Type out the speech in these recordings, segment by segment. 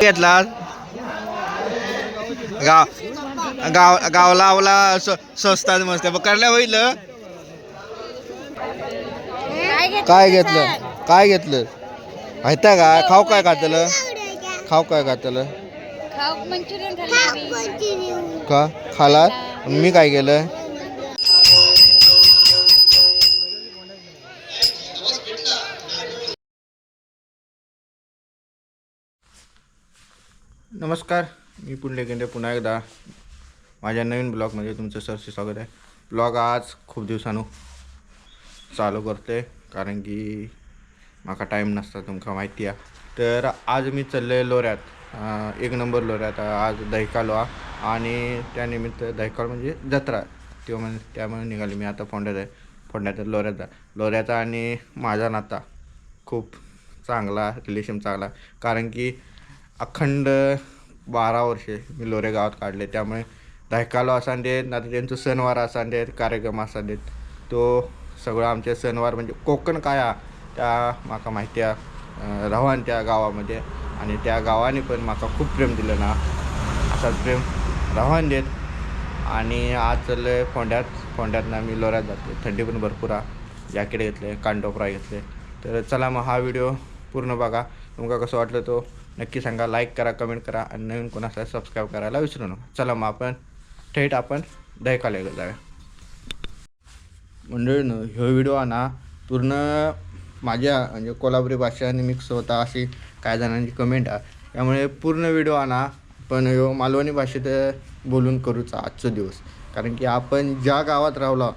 घेतला. गाव गाव गावला आवला स्वस्तात मस्त. पकडल्या होईल? काय घेतलं? काय घेतलं? माहिती का? खाऊ काय खातलं? खाऊ काय खातलं? का? खाला मी काय केलं? नमस्कार मी पुंडलेकेंद्रे पुन्हा एकदा. माझ्या नवीन ब्लॉगमध्ये तुमचं सरसे स्वागत आहे. ब्लॉग आज खूप दिवसानं चालू करते कारण की माका टाईम नसता तुमका माहिती आहे. तर आज मी चालले लोऱ्यात एक नंबर लोऱ्यात आज दहिकालो हा. आणि त्यानिमित्त दहिकाल म्हणजे जत्रा. तेव्हा म्हणजे त्यामुळे निघाले मी आता फोंड्यात आहे. फोंड्यात लोऱ्याचा लोऱ्याचा आणि माझा नाता खूप चांगला रिलेशन चांगला. कारण की अखंड बारा वर्षे मी लोरे गावात काढले. त्यामुळे दहकालो आसान देत ना तर त्यांचं सणवार असां देत कार्यक्रम आसा देत तो सगळं आमचे सणवार म्हणजे कोकण काय हा, त्या माका माहिती आहे. रवान त्या गावामध्ये आणि त्या गावाने पण माका खूप प्रेम दिलं ना. असाच प्रेम रवान देत. आणि आज चाललं फोंड्यात. ना मी लोऱ्यात जातो थंडी पण भरपूर आहे. जॅकेट घेतले कानटोपरा घेतले तर चला मग हा व्हिडिओ पूर्ण बघा. तुमका कसं वाटलं तो नक्की सांगा लाईक करा कमेंट करा आणि नवीन कोणाला सबस्क्राईब करायला विसरू नका. चला मग आपण थेट आपण दहिकाला जाऊया. मंडळीनं ह्यो व्हिडिओ ना पूर्ण माझ्या म्हणजे कोल्हापुरी भाषेने मिक्स होता अशी काय जणांची कमेंट आहे. त्यामुळे पूर्ण व्हिडिओ आणा पण ह्यो मालवणी भाषेत बोलून करूचा आजचा दिवस. कारण की आपण ज्या गावात राहलो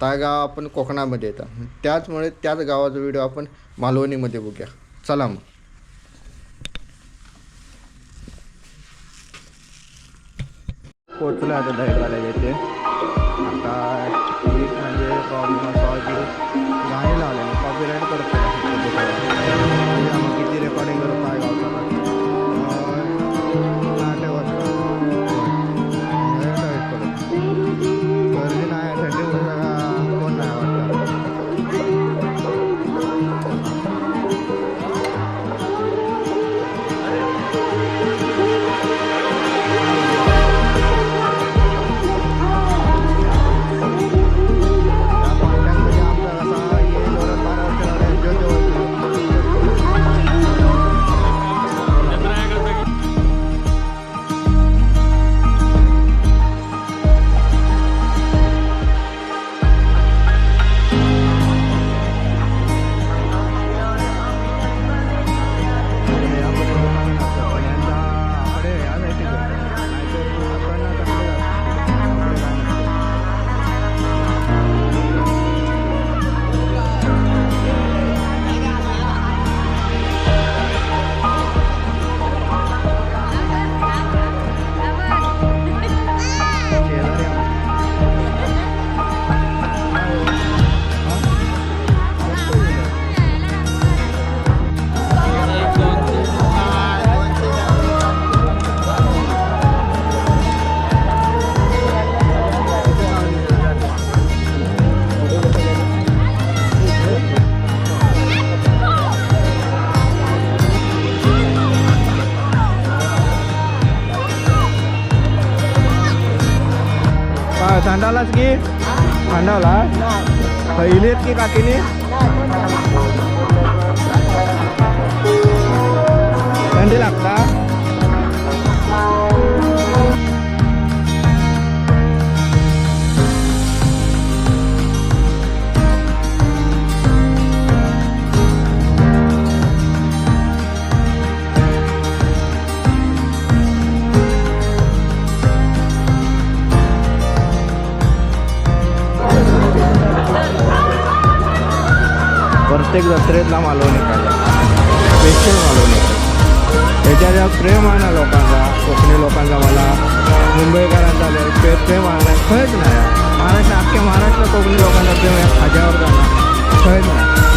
त्या गाव आपण कोकणामध्ये येतं. त्याचमुळे त्याच गावाचा व्हिडिओ आपण मालवणीमध्ये बघूया. चला मग. पोचलो आता दहीकाला येते आता म्हणजे प्रॉब्लेम असा की काय थंडावलाच की थंडावला पहिलेत की काकीने थंडी लागता प्रत्येक जत्रेतला मालवणी काढला स्पेशल मालवणी त्याच्या ज्या प्रेम आहे ना लोकांचा कोकणी लोकांचा मला मुंबईकरांचा लय प्रेम आहे ना खरंच नाही. महाराष्ट्र अख्ख्या महाराष्ट्र कोकणी लोकांचा प्रेम या खाज्यावर जाणार. खरंच नाही.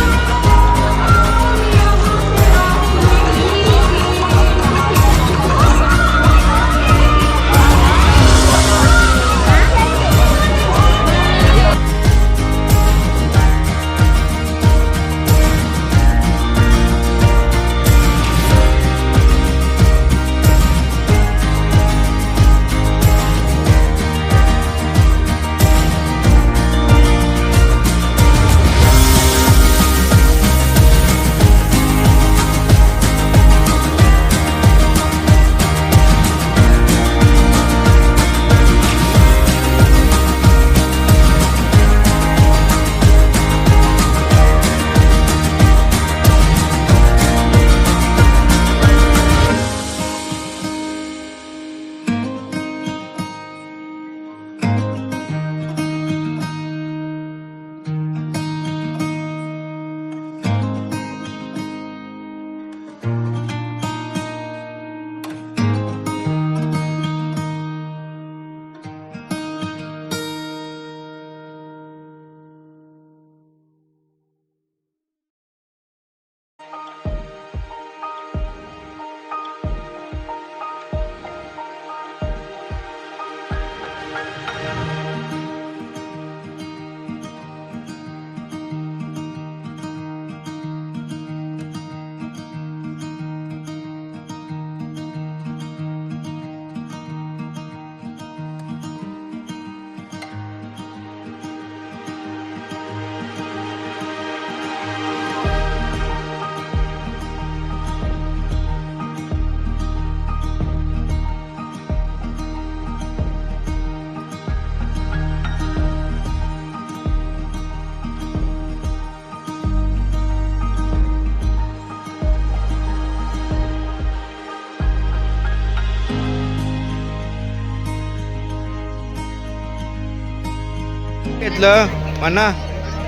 घेतलं? म्हणा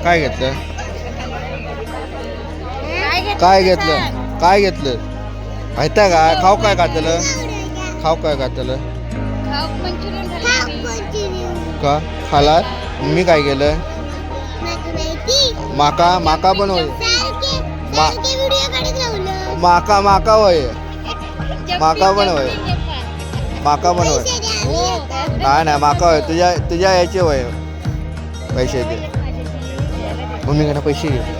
काय घेतलं? काय घेतलं? काय घेतलं? माहिती आहे का? खाऊ काय खातलं? खाऊ काय खातलं? का. खाला मी काय केलं? माका माका पण होय. मा- माका माका होय. माका पण होय. माका पण होय. नाही नाही माका होय. तुझ्या तुझ्या याचे होय. पैसे दे. मम्मीकडे पैसे घे.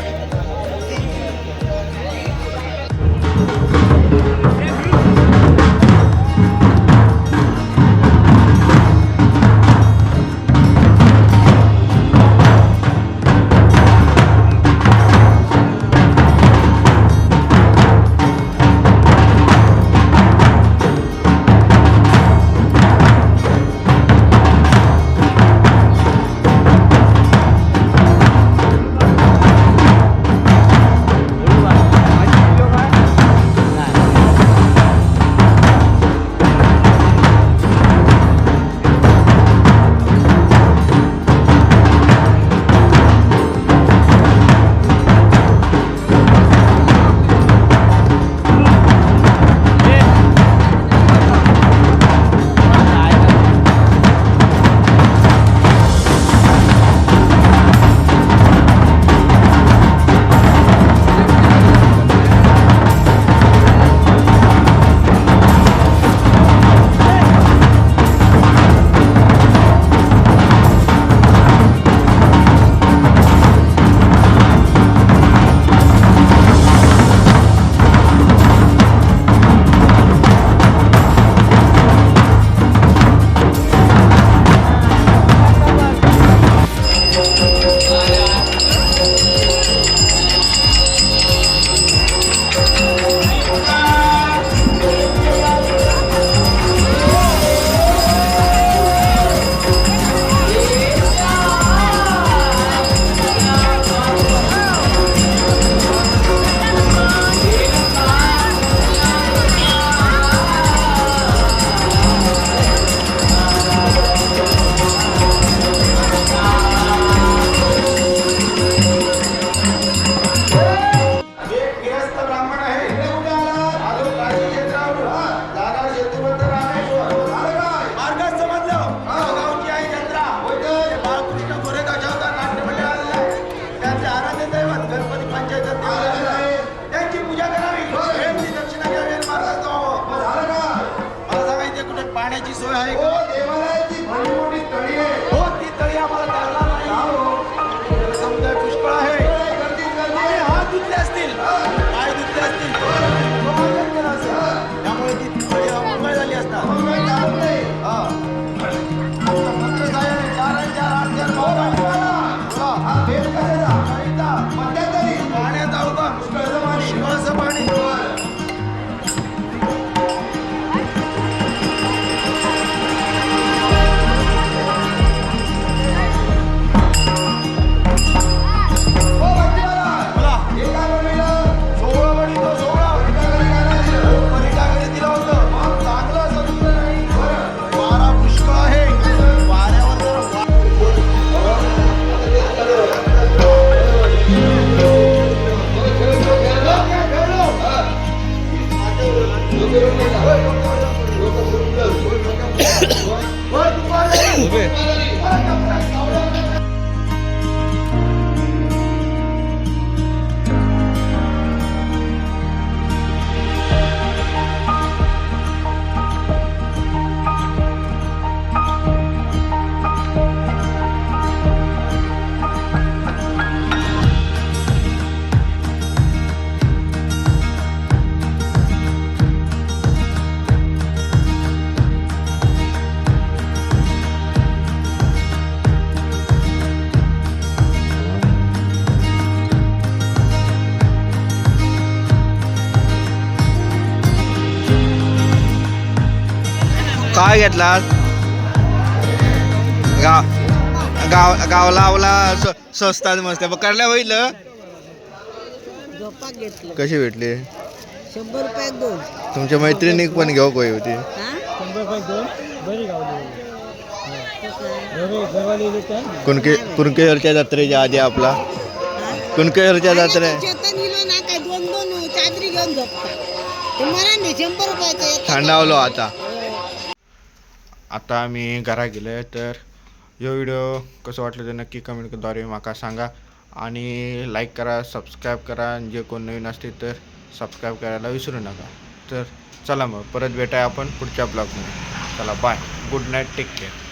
Tabii. काय घेतला गाव गाव गावला आवला स- स्वस्तात मस्त. करल्या होईल झोपाक घेतलं. कशी भेटली? शंभर रुपयाक दोन. तुमच्या मैत्रिणीक पण घेऊ काही होती? हा? शंभर रुपये दोन. बरी गावली कुणके कुणकेश्वरच्या जत्रेच्या आधी आपला? कुणकेश्वरच्या जत्रे? चेतन गेलो ना काय दोन दोन चादरी घेऊन झोपता तुम्हाला नाही शंभर रुपयाचं येतं. थंडावलो आता. आता आम्ही घरा आहे तर यो व्हिडिओ कसं वाटलं ते नक्की कमेंटद्वारे माका सांगा. आणि लाईक करा सबस्क्राईब करा जे कोण नवीन असतील तर सबस्क्राईब करायला विसरू नका. तर चला मग परत भेटाय आपण पुढच्या ब्लॉगमध्ये चला bye good night take care